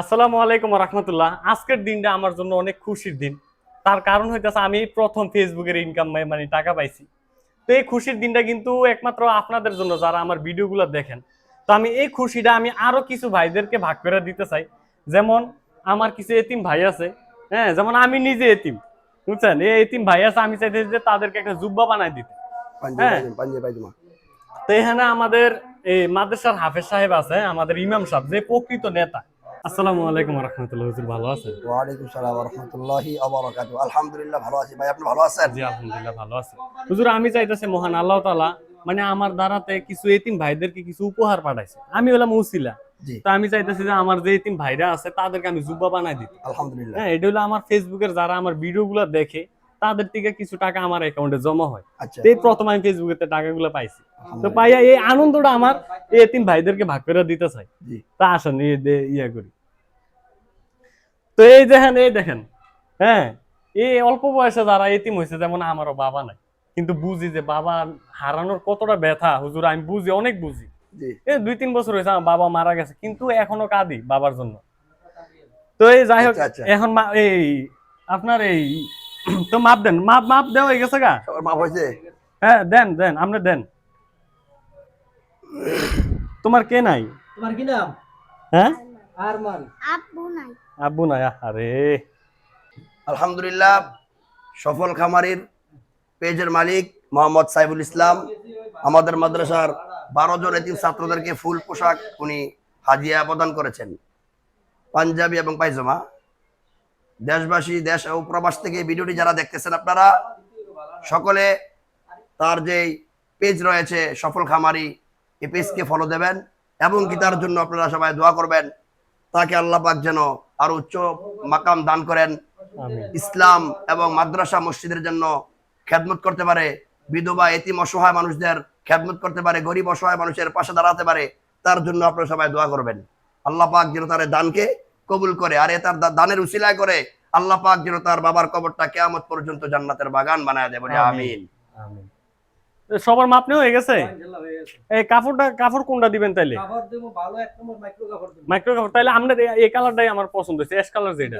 আসসালামু আলাইকুম রহমতুল্লাহ। আজকের দিনটা আমার জন্য অনেক খুশির দিন। তার কারণ হইতেছে আমি প্রথম ফেসবুকের ইনকাম মানে টাকা পাইছি। তো এই খুশির দিনটা কিন্তু একমাত্র আপনাদের জন্য যারা আমার ভিডিওগুলো দেখেন। তো আমি এই খুশিটা আমি আরও কিছু ভাইদেরকে ভাগ করে দিতে চাই। যেমন আমার কিছু এতিম ভাই আছে হ্যাঁ যেমন আমি নিজে এতিম বুঝছেন? এই এতিম ভাই আছে আমি চাইতেছি যে তাদেরকে একটা জুব্বা বানাই দিতে। হ্যাঁ। তো এখানে আমাদের এই মাদ্রাসার হাফেজ সাহেব আছে আমাদের ইমাম সাহেব যে প্রকৃত নেতা। আসসালামু আলাইকুম রহমতুল্লাহ হুজুর ভালো আছেন? ওয়ালাইকুম সালাম রহমতুল্লাহি আবরাকাতু আলহামদুলিল্লাহ ভালো আছি। ভাই আপনি ভালো আছেন? জি আলহামদুলিল্লাহ ভালো আছি। হুজুর আমি চাইতেছি মহান আল্লাহ তাআলা মানে আমার দ্বারাতে কিছু এতিম ভাইদেরকে কিছু উপহার পাঠাইছে। আমি হলাম উসিলা তো আমি চাইতেছি যে আমার যে এতিম ভাইরা আছে তাদেরকে আমি জুব্বা বানাই দিতে। আলহামদুলিল্লাহ। হ্যাঁ এটা হলো আমার ফেসবুকের যারা আমার ভিডিওগুলো দেখে তাদের থেকে কিছু টাকা আমার অ্যাকাউন্টে জমা হয়। আচ্ছা। তো এই প্রথম আমি ফেসবুকেতে টাকাগুলো পাইছি। তো পাইয়া এই আনন্দটা আমার এই এতিম ভাইদেরকে ভাগ করে দিতে চাই। তা আসেন ইয়া করি। তো এই দেখেন এই দেখেন হ্যাঁ এই অল্প বয়সে যারা এতিম হয়েছে যেমন আমারও বাবা নাই কিন্তু বুঝি যে বাবা হারানোর কতটা ব্যথা হুজুর আমি বুঝি অনেক বুঝি। জি। এই দুই তিন বছর হয়েছে আমার বাবা মারা গেছে কিন্তু এখনও কাঁদি বাবার জন্য। তো এই যাই হোক আচ্ছা, আচ্ছা। এখন মা- এই আপনার এই তো মাপ দেন মাপ মাপ দেওয়া হয়ে গেছে গা? সবার মাপ হয়েছে? হ্যাঁ দেন দেন আপনি দেন। তোমার কে নাই? তোমার কি নাম? হ্যাঁ? আরমান। আব্বু নাই। আব্বু নাই আরে আলহামদুলিল্লাহ, সফল খামারির পেজের মালিক মোহাম্মদ সাইফুল ইসলাম, আমাদের মাদ্রাসার বারো জন এতিম ছাত্রদেরকে ফুল পোশাক উনি হাজিয়া প্রদান করেছেন। পাঞ্জাবি এবং পায়জামা। দেশবাসী, দেশ ও প্রবাস থেকে ভিডিওটি যারা দেখতেছেন আপনারা, সকলে তার যে পেজ রয়েছে, সফল খামারি, এই পেজকে ফলো দেবেন এবং কি তার জন্য আপনারা সবাই দোয়া করবেন, তাকে আল্লাহ যেন আরও উচ্চ মাকাম দান করেন। ইসলাম এবং মাদ্রাসা মসজিদের জন্য খেদমত করতে পারে। বিধবা এতিম অসহায় মানুষদের খেদমত করতে পারে। গরিব অসহায় মানুষের পাশে দাঁড়াতে পারে। তার জন্য আপনারা সবাই দোয়া করবেন। আল্লাহ পাক যেন তার দানকে কবুল করে আর এ তার দানের উসিলায় করে আল্লাহ পাক যেন তার বাবার কবরটা কেয়ামত পর্যন্ত জান্নাতের বাগান বানায় আমিন। আমিন। আমিন। সবার মাপ হয়ে গেছে? ইনশাআল্লাহ হয়ে গেছে। এই কাপড়টা কাপড় কোনটা দিবেন তাইলে? কাপড় দেবো ভালো এক নম্বর মাইক্রো কাপড় দেবো। মাইক্রো কাপড় তাইলে আপনার এই- কালারটাই আমার পছন্দ হয়েছে এস কালার যেটা।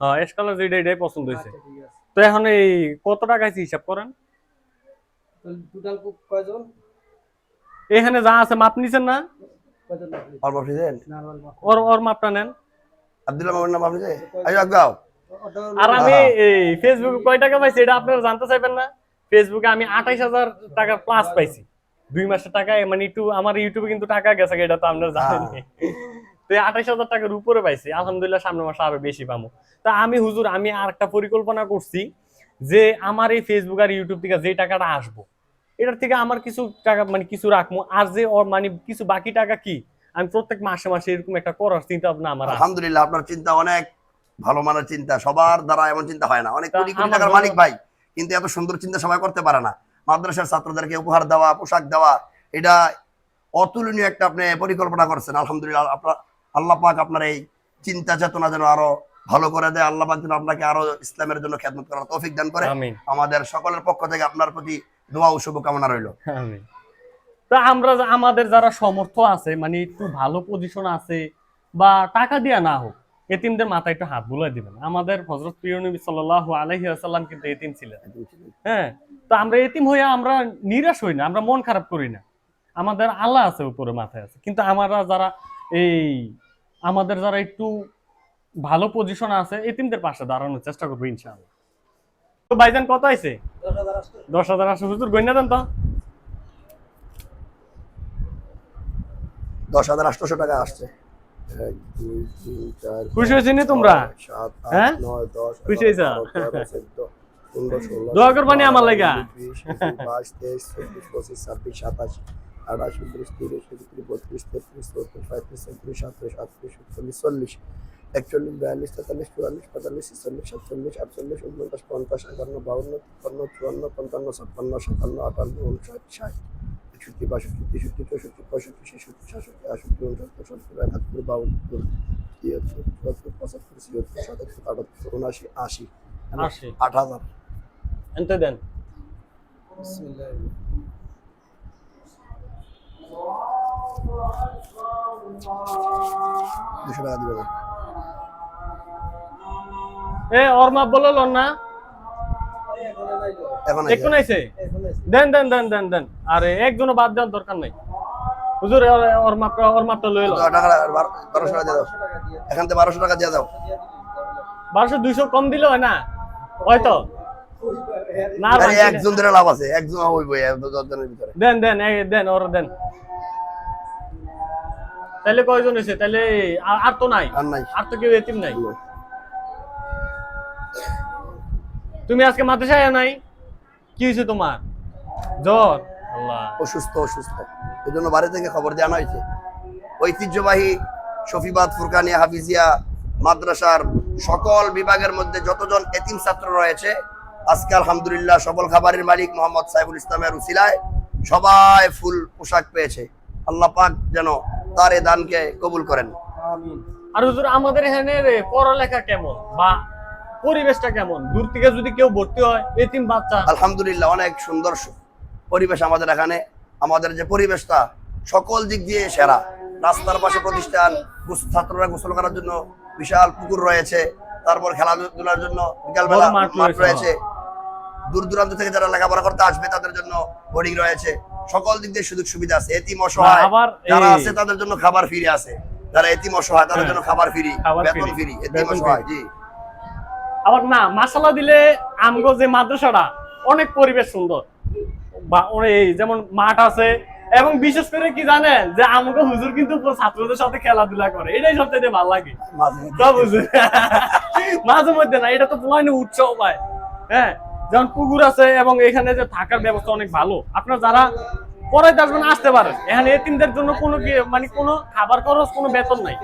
হ্যাঁ অ্যাশ কালার যেটা এটাই পছন্দ হয়েছে। আচ্ছা আছে। তো এখন এই কত টাকা আছে হিসাব করেন? টোটাল কয়জন? এখানে যা আছে মাপ নিছেন না? ওর ওর মাপটা নেন। আব্দুল্লাহ নাম আপনি আগাও আর আমি হ্যাঁ। এই ফেসবুকে কয় টাকা পাইছি এটা আপনারা জানতে চাইবেন না। ফেসবুকে আমি আঠাইশ হাজার টাকা প্লাস পাইছি। দুই মাসের টাকা মানে একটু আমার ইউটিউবে কিন্তু টাকা গেছে এটা তো আপনারা জানেন তো আঠাইশ হাজার টাকার উপরে পাইছি। আলহামদুলিল্লাহ সামনের মাসে আরও বেশি পাবো। তা আমি হুজুর আমি আর একটা পরিকল্পনা করছি যে আমার এই ফেসবুক আর ইউটিউব থেকে যে টাকাটা আসব এটার থেকে আমার কিছু টাকা মানে কিছু রাখব। আর যে মানে কিছু বাকি টাকা কি আমি প্রত্যেক মাসে মাসে এরকম একটা করার চিন্তা ভাবনা আমার। আলহামদুলিল্লাহ আপনার চিন্তা অনেক ভালো মানের চিন্তা। সবার দ্বারা এমন চিন্তা হয় না। অনেক কোটি কোটি টাকার মালিক ভাই। কিন্তু এত সুন্দর চিন্তা সবাই করতে পারে না। মাদ্রাসার ছাত্রদেরকে উপহার দেওয়া পোশাক দেওয়া এটা অতুলনীয় একটা আপনি পরিকল্পনা করছেন। আলহামদুলিল্লাহ আপনার আল্লাহ পাক আপনার এই চিন্তা চেতনা যেন আরও ভালো করে দেয়। আল্লাহ পাক যেন আপনাকে আরও ইসলামের জন্য খেদমত করার তৌফিক দান করে। আমাদের সকলের পক্ষ থেকে আপনার প্রতি দোয়া ও শুভকামনা রইল। তা আমরা আমাদের যারা সমর্থ আছে মানে একটু ভালো পজিশন আছে বা টাকা দিয়া না হোক এতিমদের মাথায় একটু হাত বুলাই দিবেন। আমাদের হজরত প্রিয় নবী আলাইহি আসাল্লাম কিন্তু এতিম ছিলেন। হ্যাঁ তো আমরা এতিম হয়ে আমরা নিরাশ হই না আমরা মন খারাপ করি না। আমাদের আল্লাহ আছে উপরে মাথায় আছে। কিন্তু আমরা যারা এই আমাদের যারা একটু ভালো পজিশন আছে এতিমদের পাশে দাঁড়ানোর চেষ্টা করব ইনশাআল্লাহ। তো ভাইজান কত আছে দশ হাজার আসে হুজুর গইনা দেন তো। দশ হাজার আটশোশো টাকা আসছে। খুশি হয়েছি নি তোমরা? ছয়, সাত হ্যাঁ? আট নয় দশ খুশি এগারো, হয়েছা? বারো, তেরো, চোদ্দ, পনেরো, ষোলো, দোয়া করবানি সতেরো, আমার আঠারো, লাগা। উনিশ, বিশ, একুশ, বাইশ, তেইশ, চব্বিশ, পঁচিশ, ছাব্বিশ, সাতাশ, আঠাশ, উনত্রিশ, তিরিশ, একত্রিশ, বত্রিশ, তেত্রিশ, চৌত্রিশ, পঁয়ত্রিশ, ছত্রিশ, সাতত্রিশ, আটত্রিশ, উনচল্লিশ, চল্লিশ, একচল্লিশ, বিয়াল্লিশ, তেতাল্লিশ, চুয়াল্লিশ, পঁয়তাল্লিশ, ছেচল্লিশ, সাতচল্লিশ, আটচল্লিশ, উনপঞ্চাশ, পঞ্চাশ, একান্ন, বাউন্ন, তিপ্পান্ন, চুয়ান্ন, পঞ্চান্ন, ছাপ্পান্ন, সাতান্ন, আটান্ন, উনষাট, ষাট, একষট্টি, বাষট্টি, তেষট্টি, চৌষট্টি, পঁয়ষট্টি, ছেষট্টি, সাতষট্টি, আটষট্টি, উনসত্তর, সত্তর, একাত্তর, বাহাত্তর, তিয়াত্তর, চুয়াত্তর, পঁচাত্তর, ছিয়াত্তর, সাতাত্তর, আটাত্তর, উনআশি, আশি, আশি। আট হাজার। এনতে দেন। দুশো টাকা দিবে। এ ওর মা বলল না? এখন নাইছে দেন দেন দেন দেন দেন। আরে একজনও বাদ দেওয়ার দরকার নাই। হুজুর ওর- মাপটা ওর মাপটা লইল বারোশো টাকা দাও। এখান থেকে বারোশো টাকা দিয়ে দাও। বারোশো দুইশো কম দিলে হয় না? হয়তো। একজন ধরে লাভ আছে। একজন হইব দশজনের ভিতরে। দেন দেন দেন ওর দেন। তাহলে কয়জন হয়েছে তাহলে আর- আর তো নাই? আর নাই। আর তো কেউ এতিম নাই। তুমি আজকে মাদ্রাসায় নাই? কি হয়েছে তোমার? জ্বর? আল্লাহ। অসুস্থ অসুস্থ। এই জন্য বাড়ি থেকে খবর জানা হয়েছে। ঐতিহ্যবাহী শফিবাদ ফুরকানিয়া হাফিজিয়া মাদ্রাসার সকল বিভাগের মধ্যে যতজন এতিম ছাত্র রয়েছে আজকে আলহামদুলিল্লাহ সবল খাবারের মালিক মোহাম্মদ সাইফুল ইসলামের উসিলায় সবাই ফুল পোশাক পেয়েছে। আল্লাহ পাক যেন তার এ দানকে কবুল করেন। আর হুজুর আমাদের এখানে পড়ালেখা কেমন? বা পরিবেশটা কেমন? দূর থেকে যদি কেউ ভর্তি হয় এতিম বাচ্চা। আলহামদুলিল্লাহ অনেক সুন্দর পরিবেশ আমাদের এখানে। আমাদের যে পরিবেশটা সকল দিক দিয়ে সেরা। রাস্তার পাশে প্রতিষ্ঠান ছাত্ররা গোসল করার জন্য বিশাল পুকুর রয়েছে। তারপর খেলাধুলার জন্য বিকালবেলা মাঠ রয়েছে, দূর দূরান্ত থেকে যারা লেখাপড়া করতে আসবে তাদের জন্য বোর্ডিং রয়েছে। সকল দিক দিয়ে সুযোগ সুবিধা আছে। এতিম অসহায় যারা আছে তাদের জন্য খাবার ফ্রি আছে। যারা এতিম অসহায় তাদের হ্যাঁ। জন্য খাবার ফ্রি বেতন ফ্রি। এতিম অসহায় জি। আবার না মাসালা দিলে আমগো যে মাদ্রাসাটা অনেক পরিবেশ সুন্দর। বা এই যেমন মাঠ আছে এবং বিশেষ করে কি জানেন যে আমগো হুজুর কিন্তু ছাত্রদের সাথে খেলাধুলা করে এটাই সবচেয়ে ভালো লাগে। মাঝে মধ্যে। সব হুজুর। মাঝে মধ্যে না এটা তো পুরানো উৎসব পায় হ্যাঁ যেমন পুকুর আছে এবং এখানে যে থাকার ব্যবস্থা অনেক ভালো। আপনার যারা পড়াইতে আসবেন আসতে পারেন। এখানে এতিমদের জন্য কোনো মানে কোনো খাবার খরচ কোনো বেতন নাই।